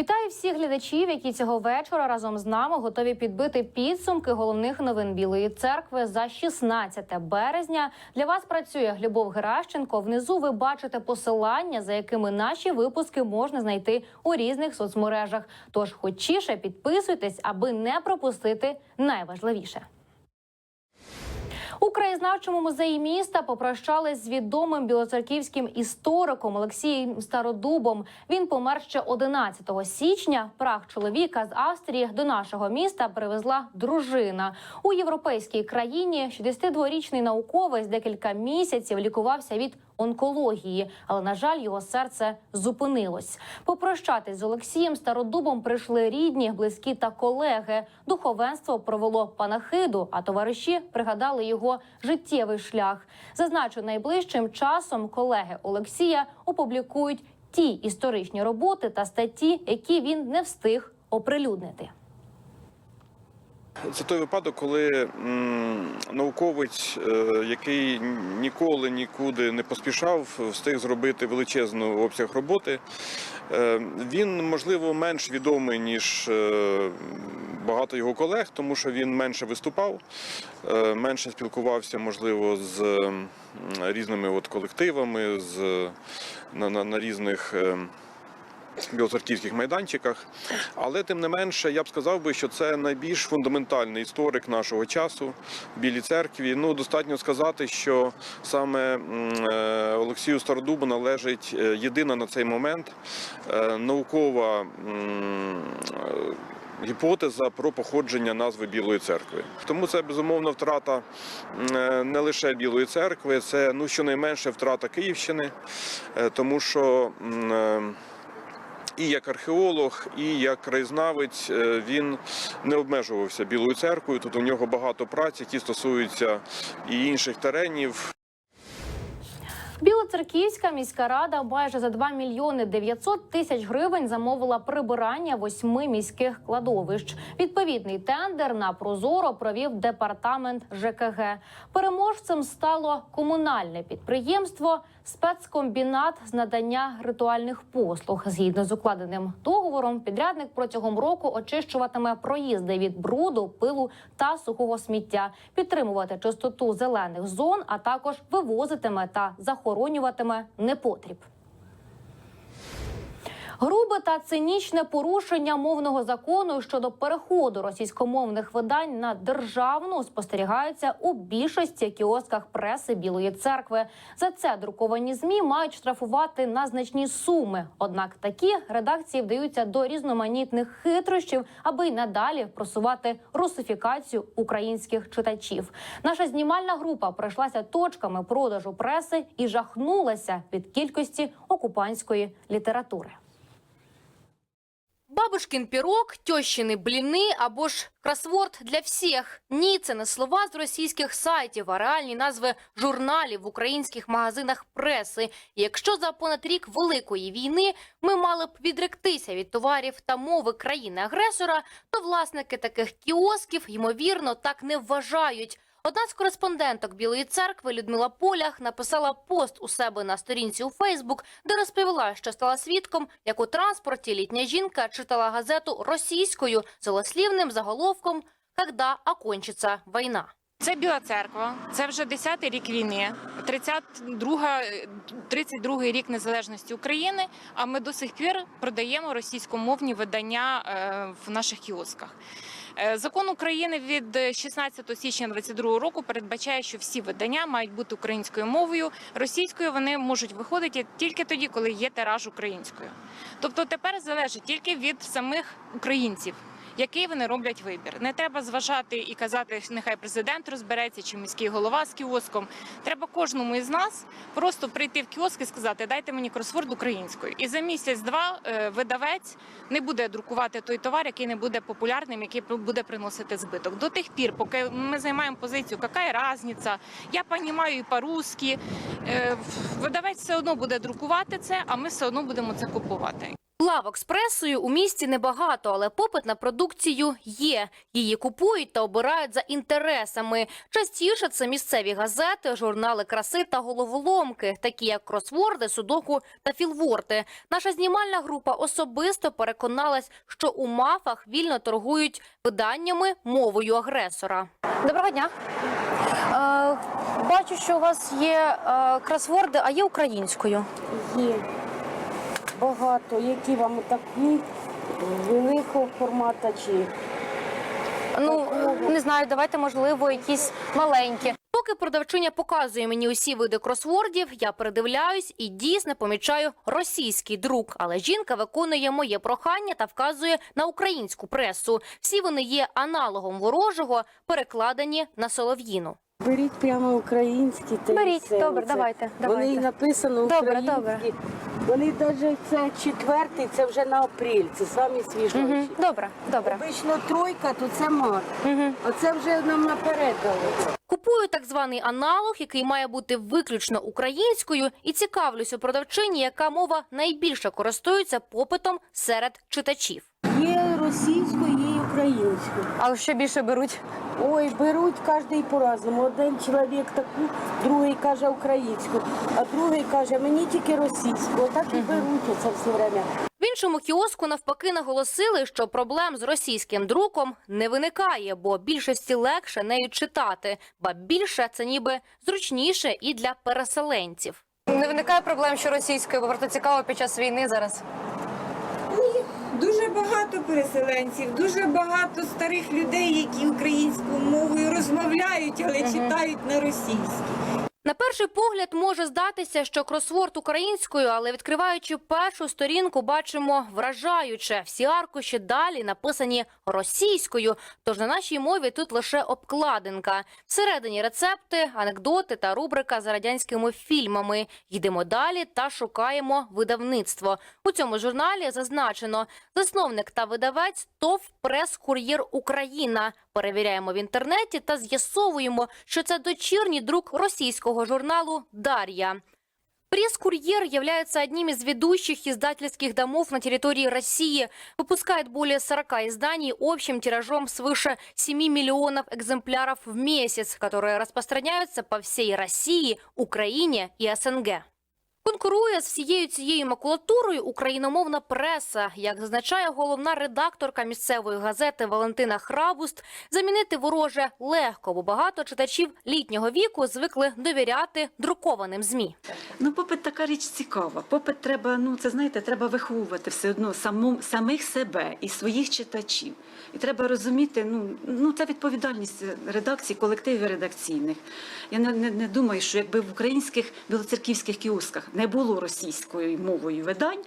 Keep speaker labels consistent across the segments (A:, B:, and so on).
A: Вітаю всіх глядачів, які цього вечора разом з нами готові підбити підсумки головних новин Білої церкви за 16 березня. Для вас працює Любов Геращенко. Внизу ви бачите посилання, за якими наші випуски можна знайти у різних соцмережах. Тож хочіше підписуйтесь, аби не пропустити найважливіше. У краєзнавчому музеї міста попрощались з відомим білоцерківським істориком Олексієм Стародубом. Він помер ще 11 січня. Прах чоловіка з Австрії до нашого міста привезла дружина у європейській країні. 62-річний науковець декілька місяців лікувався від онкології, але на жаль, його серце зупинилось. Попрощатись з Олексієм Стародубом прийшли рідні, близькі та колеги. Духовенство провело панахиду, а товариші пригадали його життєвий шлях. Зазначу, найближчим часом колеги Олексія опублікують ті історичні роботи та статті, які він не встиг оприлюднити.
B: Це той випадок, коли науковець, е, який ніколи нікуди не поспішав, встиг зробити величезну обсяг роботи. Е, Він, можливо, менш відомий, ніж е, багато його колег, тому що він менше виступав, менше спілкувався, можливо, з різними от колективами, з, на, на, на різних. Білоцерківських майданчиках. Але тим не менше, я б сказав би, що це найбільш фундаментальний історик нашого часу в Білій церкві. Ну, достатньо сказати, що саме е, Олексію Стародубу належить е, єдина на цей момент е, наукова. Гіпотеза про походження назви Білої церкви. Тому це безумовно втрата не лише Білої церкви, це ну щонайменше втрата Київщини, тому що і як археолог, і як краєзнавець е, він не обмежувався Білою церквою. Тут у нього багато праць, які стосуються і інших теренів.
A: Білоцерківська міська рада майже за 2 мільйони 900 тисяч гривень замовила прибирання восьми міських кладовищ. Відповідний тендер на прозоро провів департамент ЖКГ. Переможцем стало комунальне підприємство спецкомбінат з надання ритуальних послуг. Згідно з укладеним договором, підрядник протягом року очищуватиме проїзди від бруду, пилу та сухого сміття, підтримувати чистоту зелених зон, а також вивозитиме та захоронюватиме непотріб. Грубе та цинічне порушення мовного закону щодо переходу російськомовних видань на державну спостерігається у більшості кіосках преси Білої церкви. За це друковані змі мають штрафувати на значні суми. Однак такі редакції вдаються до різноманітних хитрощів, аби й надалі просувати русифікацію українських читачів. Наша знімальна група пройшлася точками продажу преси і жахнулася від кількості окупантської літератури. Бабушкин пірог, тьощини бліни або ж кросворд для всіх. Ні, це не слова з російських сайтів, а реальні назви журналів в українських магазинах преси. Якщо за понад рік великої війни ми мали б відректися від товарів та мови країни-агресора, то власники таких кіосків ймовірно так не вважають. Одна з кореспонденток Білої церкви Людмила Полях написала пост у себе на сторінці у Фейсбук, де розповіла, що стала свідком, як у транспорті літня жінка читала газету російською з голослівним заголовком «Когда окончится війна».
C: Це Біла церква, це вже 10-й рік війни, 32 32-й рік незалежності України. А ми до сих пір продаємо російськомовні видання е, в наших кіосках. Е, Закон України від 16 січня 22 року передбачає, що всі видання мають бути українською мовою. Російською вони можуть виходити тільки тоді, коли є тираж українською. Тобто тепер залежить тільки від самих українців. Який вони роблять вибір? Не треба зважати і казати, нехай президент розбереться чи міський голова з кіоском. Треба кожному із нас просто прийти в кіоск і сказати, дайте мені кросворд українською. І за місяць-два е, видавець не буде друкувати той товар, який не буде популярним, який буде приносити збиток. До тих пір, поки ми займаємо позицію, яка різниця, я розумію і по-русски, е, видавець все одно буде друкувати це, а ми все одно будемо це купувати.
A: Лавок з пресою у місті небагато, але попит на продукцію є. Її купують та обирають за інтересами. Частіше це місцеві газети, журнали краси та головоломки, такі як кросворди, судоку та філворти. Наша знімальна група особисто переконалась, що у мафах вільно торгують виданнями мовою агресора. Доброго дня. Е, бачу, що у вас є е, кросворди, а є українською.
D: Є багато, які вам такі великого формату чи
A: Ну не знаю, давайте можливо якісь маленькі. Поки продавчиня показує мені усі види кросвордів, я передивляюсь і дійсно помічаю російський друк. Але жінка виконує моє прохання та вказує на українську пресу. Всі вони є аналогом ворожого, перекладені на солов'їну.
D: Беріть прямо українські. та
A: Беріть,
D: все.
A: добре,
D: Це-
A: давайте,
D: Вони
A: давайте.
D: і написано
A: Добре,
D: українські.
A: добре.
D: Вони навіть це четвертий, це вже на апрель, це самі свіжіші.
A: Угу. Добре, добре.
D: Обично тройка, то це мар.
A: Угу.
D: Оце вже нам наперед дали.
A: Купую так званий аналог, який має бути виключно українською, і цікавлюсь у продавчині, яка мова найбільше користується попитом серед читачів.
D: Є російською, українською.
A: Але що більше беруть?
D: Ой, беруть кожен по-разному. Один чоловік таку, другий каже українську, а другий каже, мені тільки російську. Отак і беруть оце все время.
A: В іншому кіоску навпаки наголосили, що проблем з російським друком не виникає, бо більшості легше нею читати, ба більше це ніби зручніше і для переселенців. Не виникає проблем, що російською, бо просто цікаво під час війни зараз.
E: Дуже багато переселенців, дуже багато старих людей, які українською мовою розмовляють, але читають на російській.
A: На перший погляд може здатися, що кросворд українською, але відкриваючи першу сторінку, бачимо вражаюче. Всі аркуші далі написані російською. Тож на нашій мові тут лише обкладинка. Всередині рецепти, анекдоти та рубрика за радянськими фільмами. Йдемо далі та шукаємо видавництво. У цьому журналі зазначено засновник та видавець ТОВ Прес-Кур'єр Україна Перевіряємо в інтернеті та з'ясовуємо, що це дочірній друк російського журналу Дар'я. Пресс-курьер является одним из ведущих издательских домов на территории России, выпускает более 40 изданий общим тиражом свыше 7 миллионов экземпляров в месяц, которые распространяются по всей России, Украине и СНГ. Конкурує з всією цією макулатурою україномовна преса. Як зазначає головна редакторка місцевої газети Валентина Храбуст, замінити вороже легко, бо багато читачів літнього віку звикли довіряти друкованим змі.
F: Ну, попит така річ цікава. Попит треба, ну це знаєте, треба виховувати все одно саму, самих себе і своїх читачів. І треба розуміти, ну, ну це відповідальність редакцій, колективів редакційних. Я не, не, не думаю, що якби в українських білоцерківських кіосках не було російською мовою видань,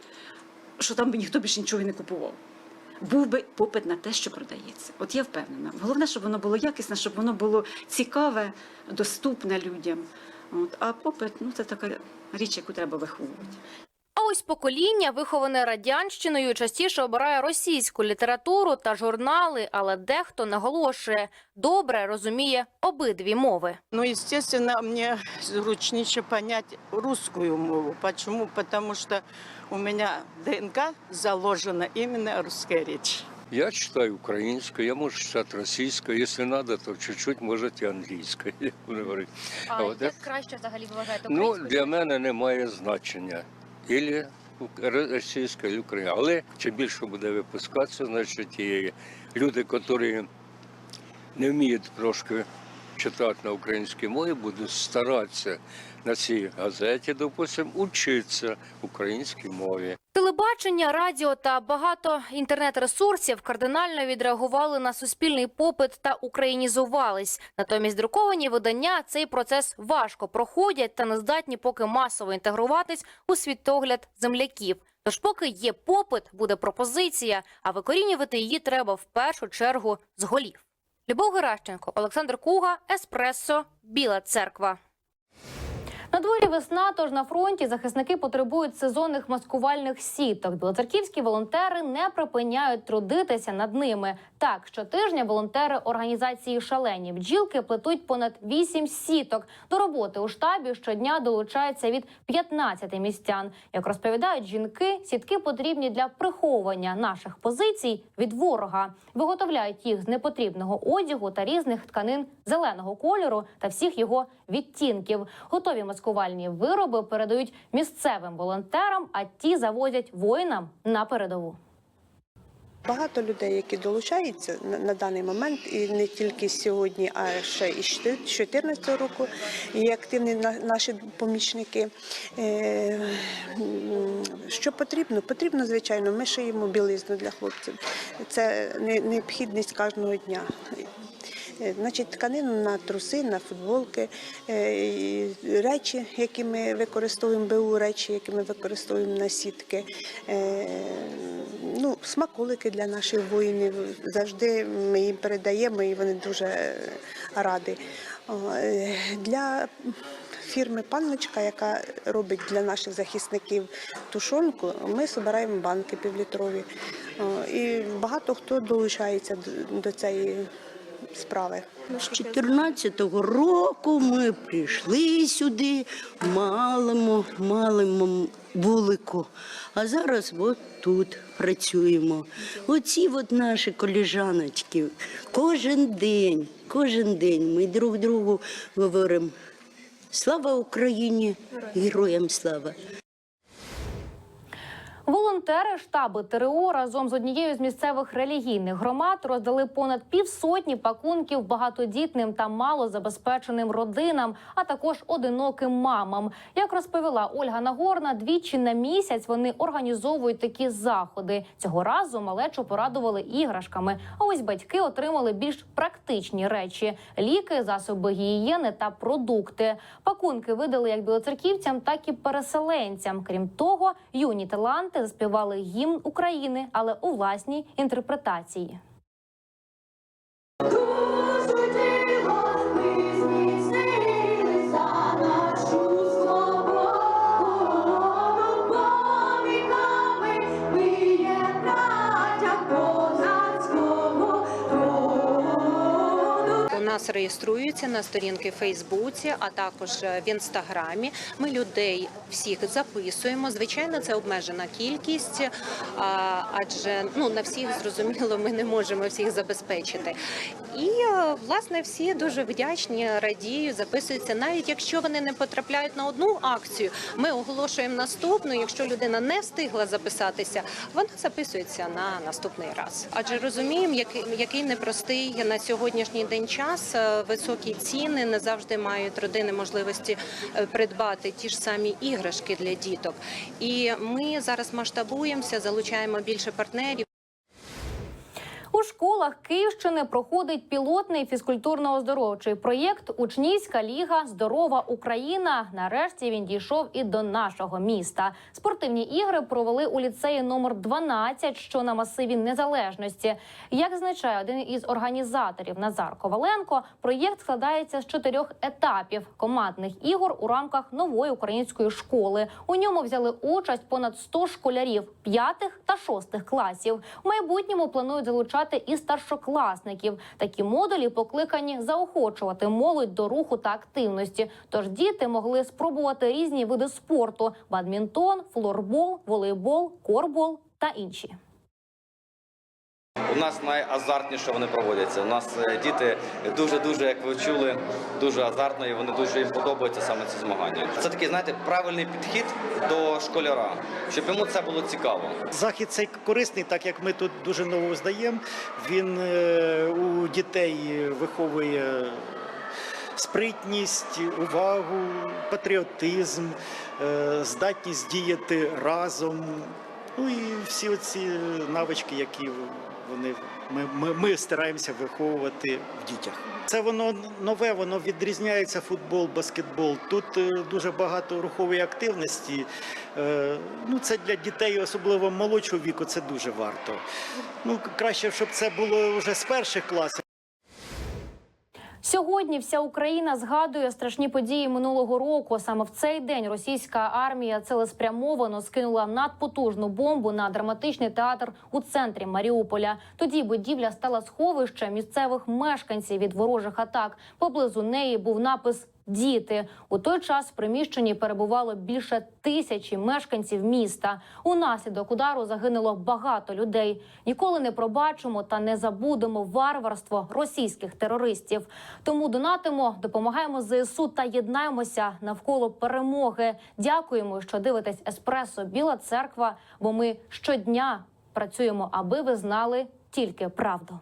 F: що там би ніхто більше нічого не купував. Був би попит на те, що продається. От я впевнена. Головне, щоб воно було якісне, щоб воно було цікаве, доступне людям. От. А попит ну, це така річ, яку треба виховувати.
A: Ось покоління, виховане радянщиною, частіше обирає російську літературу та журнали, але дехто наголошує, добре розуміє обидві мови.
G: Ну, естественно, мне зручнее понять русскую мову. Почему? Потому что у меня ДНК заложена именно русская речь.
H: Я читаю українською, я можу читати російською, якщо треба, то чуть-чуть можете англійською. як.
A: А
H: от
A: як краще взагалі вважаєте
H: Ну, для мене немає значення. Ілі російська, і. Але чим більше буде випускатися, значить, і люди, які не вміють трошки читати на українській мові, будуть старатися на цій газеті, допустимо, учитися українській мові.
A: Телебачення, радіо та багато інтернет-ресурсів кардинально відреагували на суспільний попит та українізувались. Натомість друковані видання цей процес важко проходять та не здатні поки масово інтегруватись у світогляд земляків. Тож, поки є попит, буде пропозиція, а викорінювати її треба в першу чергу з голів. Любов Геращенко, Олександр Куга, Еспресо, Біла Церква. На дворі весна, тож на фронті захисники потребують сезонних маскувальних сіток. Білоцерківські волонтери не припиняють трудитися над ними. Так, щотижня волонтери організації Шалені бджілки плетуть понад 8 сіток. До роботи у штабі щодня долучається від 15 містян. Як розповідають жінки, сітки потрібні для приховування наших позицій від ворога. Виготовляють їх з непотрібного одягу та різних тканин зеленого кольору та всіх його відтінків. Готові маскувальні вироби передають місцевим волонтерам, а ті завозять воїнам на передову.
I: Багато людей, які долучаються на, даний момент, і не тільки сьогодні, а ще і з 2014 року, і активні на- наші помічники. Е, що потрібно? Потрібно, звичайно, ми шиємо білизну для хлопців. Це не- необхідність кожного дня. Е, Значить, тканину на труси, на футболки, е, речі, які ми використовуємо, БУ речі, які ми використовуємо на сітки. Е, Ну, смаколики для наших воїнів. Завжди ми їм передаємо і вони дуже раді. Для фірми Панночка, яка робить для наших захисників тушонку, ми збираємо банки півлітрові. І багато хто долучається до- до цієї справи.
J: З 14-го року ми прийшли сюди, малимо, малимо вулику. А зараз от тут працюємо. Оці от наші коліжаночки. Кожен день, кожен день ми друг другу говоримо. Слава Україні! Героям слава!
A: Волонтери штаби ТРО разом з однією з місцевих релігійних громад роздали понад півсотні пакунків багатодітним та малозабезпеченим родинам, а також одиноким мамам. Як розповіла Ольга Нагорна, двічі на місяць вони організовують такі заходи. Цього разу малечу порадували іграшками. А ось батьки отримали більш практичні речі: ліки, засоби гігієни та продукти. Пакунки видали як білоцерківцям, так і переселенцям. Крім того, юні таланти заспівали гімн України, але у власній інтерпретації.
K: Нас реєструються на сторінки в Фейсбуці, а також е, в інстаграмі. Ми людей всіх записуємо. Звичайно, це обмежена кількість, адже ну на всіх зрозуміло, ми не можемо всіх забезпечити. І е, власне всі дуже вдячні, радіють, записуються. Навіть якщо вони не потрапляють на одну акцію, ми оголошуємо наступну. Якщо людина не встигла записатися, вона записується на наступний раз. Адже розуміємо, який, який непростий на сьогоднішній день час. Е, Високі ціни не завжди мають родини можливості е, придбати ті ж самі іграшки для діток. І ми зараз масштабуємося, залучаємо більше партнерів.
A: У школах Київщини проходить пілотний фізкультурно-оздоровчий проєкт Учнівська ліга Здорова Україна. Нарешті він дійшов і до нашого міста. Спортивні ігри провели у ліцеї номер 12, що на масиві незалежності. Як зазначає один із організаторів Назар Коваленко, проєкт складається з чотирьох етапів командних ігор у рамках нової української школи. У ньому взяли участь понад 100 школярів п'ятих та шостих класів. У майбутньому планують залучати і старшокласників. Такі модулі покликані заохочувати молодь до руху та активності. Тож діти могли спробувати різні види спорту: бадмінтон, флорбол, волейбол, корбол та інші.
L: У нас найазартніше вони проводяться. У нас е, діти дуже дуже, як ви чули, дуже азартно і вони дуже їм подобаються саме ці змагання. Це такий, знаєте, правильний підхід до школяра, щоб йому це було цікаво.
M: Захід цей корисний, так як ми тут дуже нового здаємо. Він е, у дітей виховує спритність, увагу, патріотизм, е, здатність діяти разом. Ну і всі оці навички, які вони ми, ми, ми стараємося виховувати в дітях. Це воно нове, воно відрізняється футбол, баскетбол. Тут е, дуже багато рухової активності. Е, Ну, це для дітей, особливо молодшого віку, це дуже варто. Ну, краще, щоб це було вже з перших класів.
A: Сьогодні вся Україна згадує страшні події минулого року. Саме в цей день російська армія цілеспрямовано скинула надпотужну бомбу на драматичний театр у центрі Маріуполя. Тоді будівля стала сховищем місцевих мешканців від ворожих атак. Поблизу неї був напис. Діти у той час в приміщенні перебувало більше тисячі мешканців міста. Унаслідок удару загинуло багато людей. Ніколи не пробачимо та не забудемо варварство російських терористів. Тому донатимо, допомагаємо ЗСУ та єднаємося навколо перемоги. Дякуємо, що дивитесь Еспресо Біла Церква. Бо ми щодня працюємо, аби ви знали тільки правду.